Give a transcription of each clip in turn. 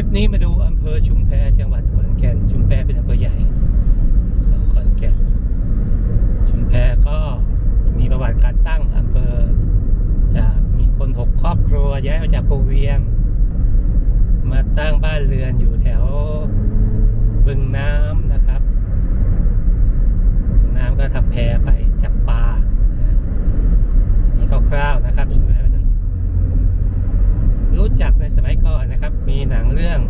ลิปนี้มาดูอำเภอชุมแพจังหวัดขอนแก่น ชุมแพเป็นอำเภอใหญ่ของขอนแก่น ชุมแพก็มีประวัติการตั้งอำเภอ จากมีคนหกครอบครัวย้ายมาจากภูเวียง มาตั้งบ้านเรือนอยู่แถวบึงน้ำนะครับ น้ำก็ทำแพไปจับปลานะอันนี่คร่าวๆนะครับชุมแพเป็น รู้จักในสมัยก่อนนะครับ มีหนังเรื่อง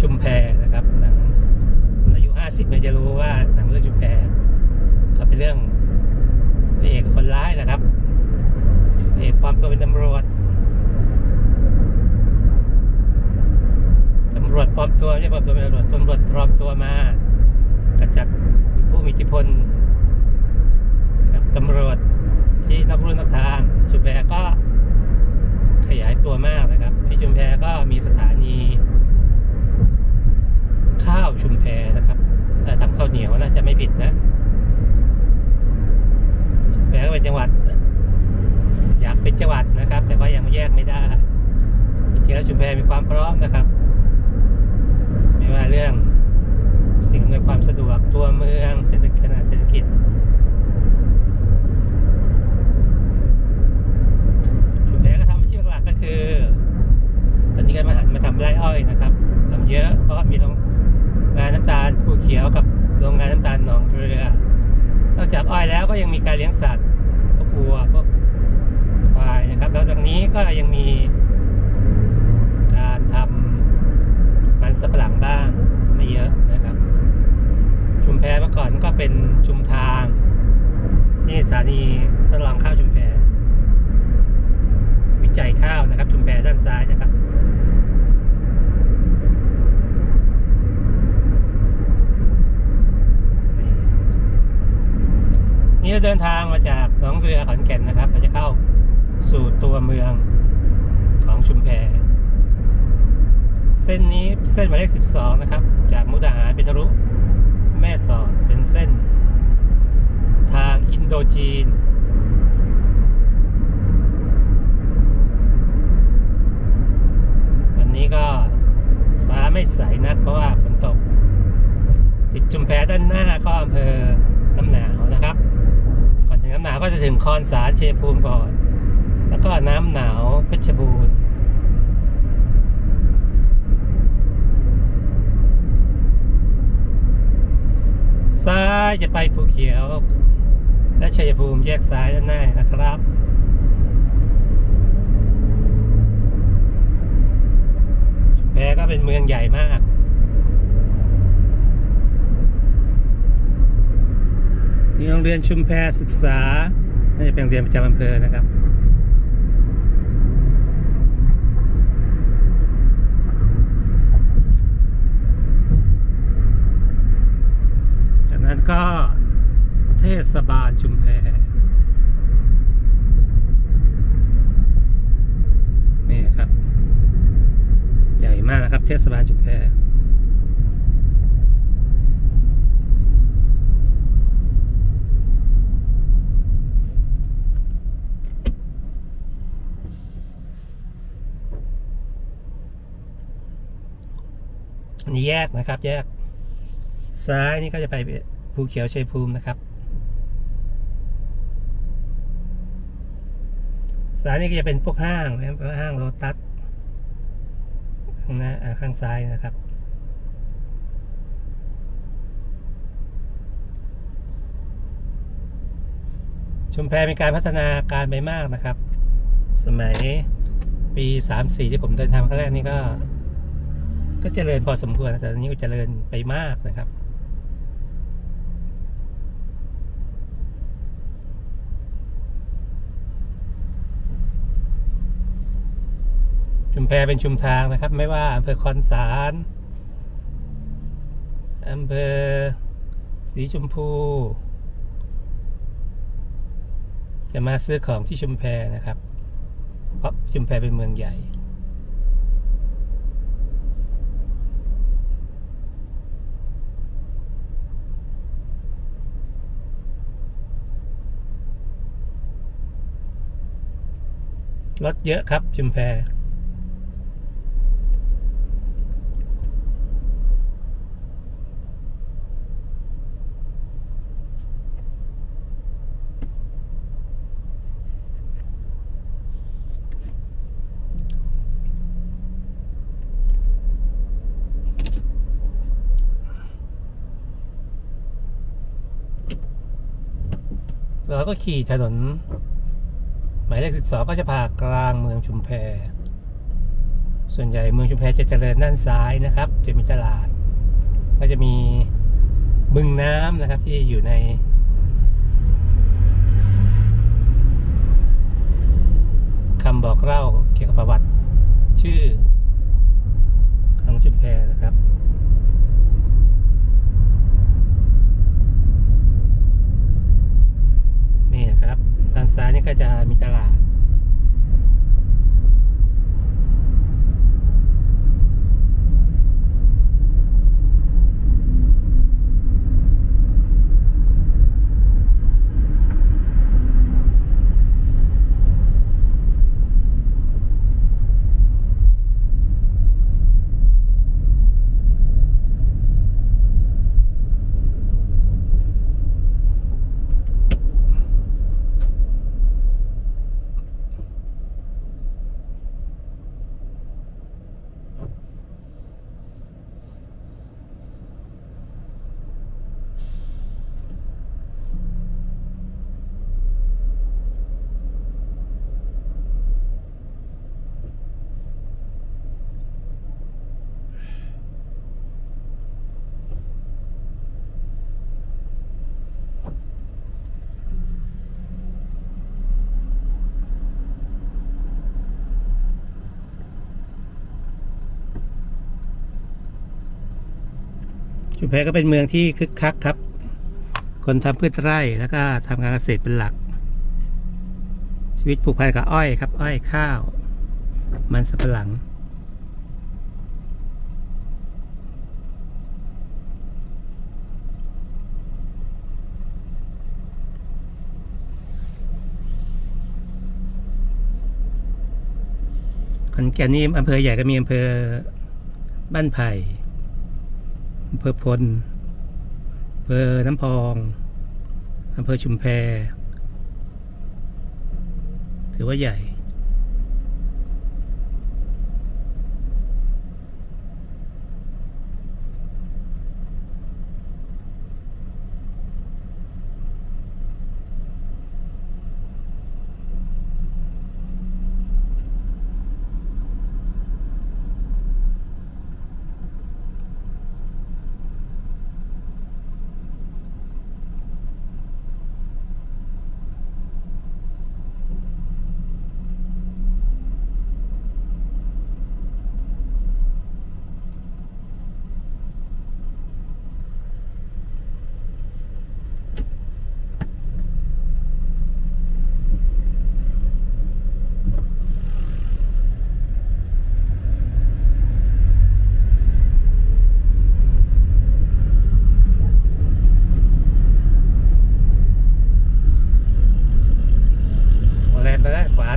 ชุมแพนะครับ หนังอายุห้าสิบเนี่ยจะรู้ว่าหนังเรื่องชุมแพก็เป็นเรื่องพระเอกกับคนร้ายนะครับพระเอกปลอมตัวเป็นตำรวจตำรวจปลอมตัวไม่ใช่ปลอมตัวเป็นตำรวจตำรวจปลอมตัวมากระจัดผู้มีอิทธิพลกับตำรวจที่นอกรุ่นนอกทาง ชุมแพก็ ขยาย ตัวมากนะครับ ที่ชุมแพก็มีสถานี ข้าวชุมแพนะครับถ้าทำข้าวเหนียวน่าจะไม่ผิดนะ ชุมแพก็เป็นจังหวัด อยากเป็นจังหวัดนะครับ แต่ก็ยังแยกไม่ได้จริงๆแล้วชุมแพมีความพร้อมนะครับ ไม่ว่าเรื่องสิ่งอำนวยความสะดวกตัวเมืองเศรษฐกิจขนาดเศรษฐกิจ ชุมแพก็ทำอาชีพหลักก็คือ ตอนนี้ก็มาหันมาทำไร่อ้อยนะครับทำเยอะเพราะว่ามีโรงงานน้ำตาลภูเขียวกับโรงงานน้ำตาลหนองเรือ นอกจากอ้อยแล้วก็ยังมีการ เลี้ยงสัตว์พวกวัวพวกควายนะครับแล้วจากนี้ก็ยังมีการทำมันสับหลังบ้างไม่เยอะนะครับ ชุมแพเมื่อก่อนก็เป็นชุมทาง นี่สถานีทดลองข้าวชุมแพวิจัยข้าวนะครับ ชุมแพด้านซ้ายนะครับ นี่เราเดินทางมาจากหนองเรือขอนแก่นนะครับเราจะเข้าสู่ตัวเมืองของชุมแพเส้นนี้เส้นหมายเลข 12 นะครับ จากมุกดาหารไปทะลุแม่สอดเป็นเส้น ทางอินโดจีน วันนี้ก็ฟ้าไม่ใสนักเพราะว่าฝนตก ติดจุมแพด้านหน้าก็อำเภอน้ำหนาว น้ำหนาวก็จะถึงคอนสาเชภูมิก่อน แล้วก็น้ำหนาวเพชรบูรณ์ซ้ายจะไปภูเขียว และชัยภูมิแยกซ้ายด้านหน้านะครับ ชุมแพก็เป็นเมืองใหญ่มาก นี่โรงเรียนชุมแพศึกษาน่าจะเป็นโรงเรียนประจำอำเภอนะครับ จากนั้นก็เทศบาลชุมแพ นี่ครับ ใหญ่มากนะครับ เทศบาลชุมแพ อันนี้แยกนะครับ แยก ซ้ายนี่ก็จะไปภูเขียวชัยภูมินะครับ ซ้ายนี่ก็จะเป็นพวกห้างนะครับห้างโลตัสข้างหน้าข้างซ้ายนะครับชุมแพมีการพัฒนาการไปมากนะครับ สมัยปีสามสี่ที่ผมเดินทางครั้งแรกนี่ก็ ก็เจริญพอสมควรแต่ตอนนี้ก็เจริญไปมากนะครับ ชุมแพเป็นชุมทางนะครับ ไม่ว่าอำเภอคอนสารอำเภอสีชมพู จะมาซื้อของที่ชุมแพนะครับ เพราะชุมแพเป็นเมืองใหญ่ รถเยอะครับชุมแพเราก็ขี่ถนนายเลขสิบสองก็จะผ่ากลางเมืองชุมแพ ส่วนใหญ่เมืองชุมแพจะเจริญด้านซ้ายนะครับ จะมีตลาด ก็จะมีบึงน้ำนะครับที่อยู่ใน คำบอกเล่าเกี่ยวกับประวัติ ชื่อของชุมแพนะครับ นี่นะครับด้าน ซ้ายนี่ก็จะมีตลาด ชุมแพก็เป็นเมืองที่คึกคักครับ คนทำพืชไร่แล้วก็ทำการเกษตรเป็นหลัก ชีวิตผูกพันกับอ้อยครับ อ้อยข้าว มันสับปะหลังขอนแก่นนี่อำเภอใหญ่ก็มีอำเภอบ้านไผ่ อำเภอพลอำเภอน้ำพองอำเภอชุมแพถือว่าใหญ่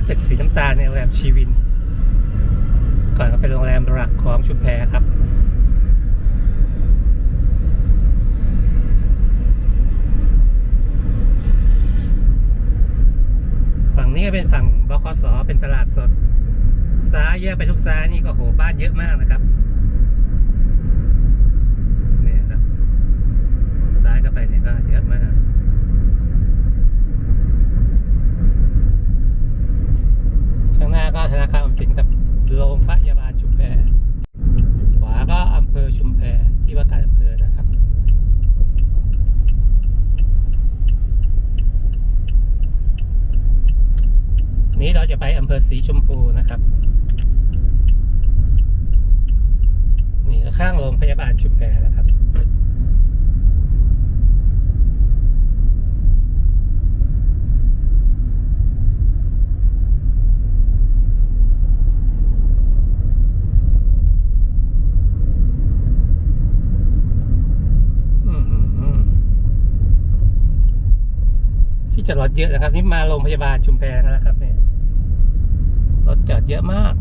ตึกสีน้ำตาลเนี่ยโรงแรมชีวิน ก่อนก็เป็นโรงแรมหลักของชุมแพครับฝั่งนี้ก็เป็นฝั่งบคสเป็นตลาดสด ซ้ายแยกไปทุกซ้ายนี่ก็โหบ้านเยอะมากนะครับเนี่ยครับ ซ้ายก็ไปเนี่ยก็เยอะมาก ข้างหน้าก็ ธนาคารออมสินกับโรงพยาบาลชุมแพขวาก็อำเภอชุมแพที่ว่าการอำเภอนะครับนี้เราจะไปอำเภอสีชมพูนะครับนี่ข้างโรงพยาบาลชุมแพนะครับ อื้อหือที่ จอดรถเยอะนะครับ นี่มาโรงพยาบาลชุมแพแล้วนะครับเนี่ยรถจอดเยอะมาก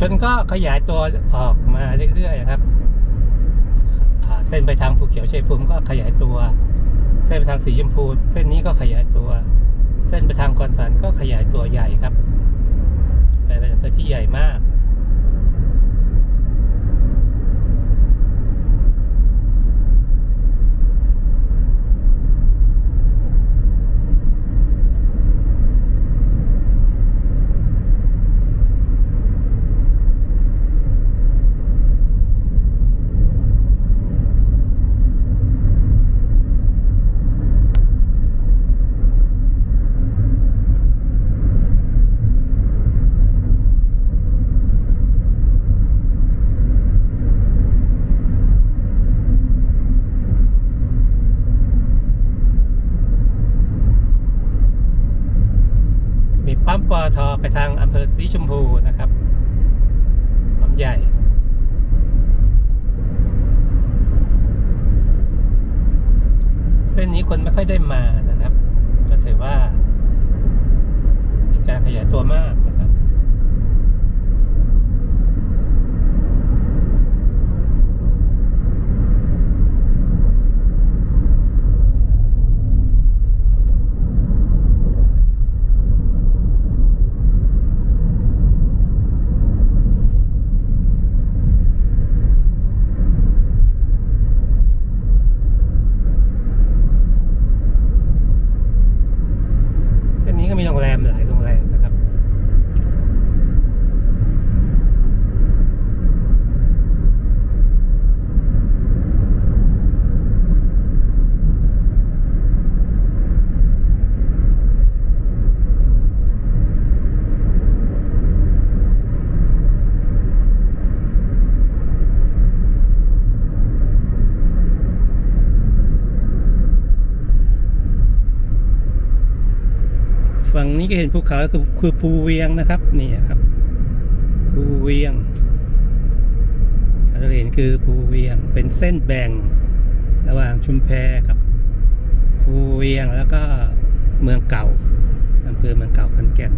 น ชนก็ ขยายตัวออกมาเรื่อยๆครับเส้นไปทางภูเขียวชัยภูมิก็ขยายตัว เส้นไปทางสีชมพู เส้นนี้ก็ขยายตัว เส้นไปทางกอนสันก็ขยายตัวใหญ่ครับไปเป็นพื้นที่ใหญ่มาก มีปั๊มปอทอ ไปทางอำเภอสีชมพูนะครับลำใหญ่เส้นนี้คนไม่ค่อยได้มานะครับ ก็ถือว่า มีการขยายตัวมากนะครับ เส้นนี้ก็มีโรงแรมหลายโรงแรมนะครับ ฝั่งนี้ก็เห็นภูเขาคือคือภูเวียงนะครับนี่ครับภูเวียงถ้าเรเห็นคือภูเวียงเป็นเส้นแบ่งระหว่างชุมแพครับภูเวียงแล้วก็เมืองเก่าอำเภอเมืองเก่าขอนแก่น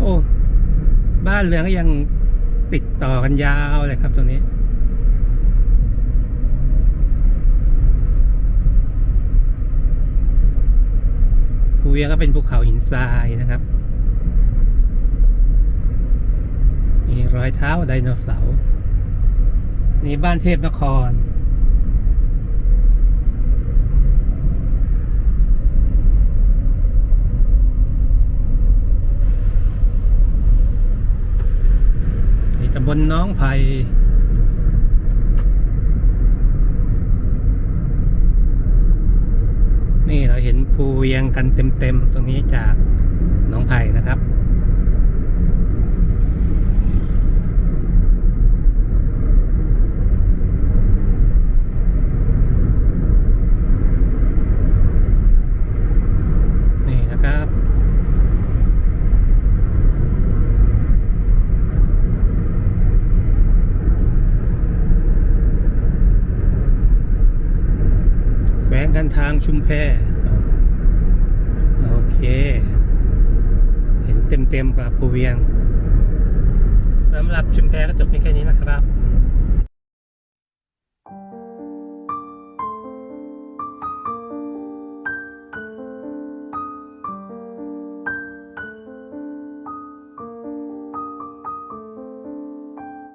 โอ้ บ้านเรือนก็ยังติดต่อกันยาวเลยครับตรงนี้ ภูเวียงก็เป็นภูเขาหินทรายนะครับ มีรอยเท้าไดโนเสาร์นี่บ้านเทพนคร นี่ ตำบลน้องไผ่นี่เราเห็นภูเวียงกันเต็มๆตรงนี้จากน้องไผ่นะครับ นี่นะครับ กันทางชุมแพโอเค เห็นเต็มๆกับภูเวียงสำหรับชุมแพก็จบเพียงแค่นี้นะครับ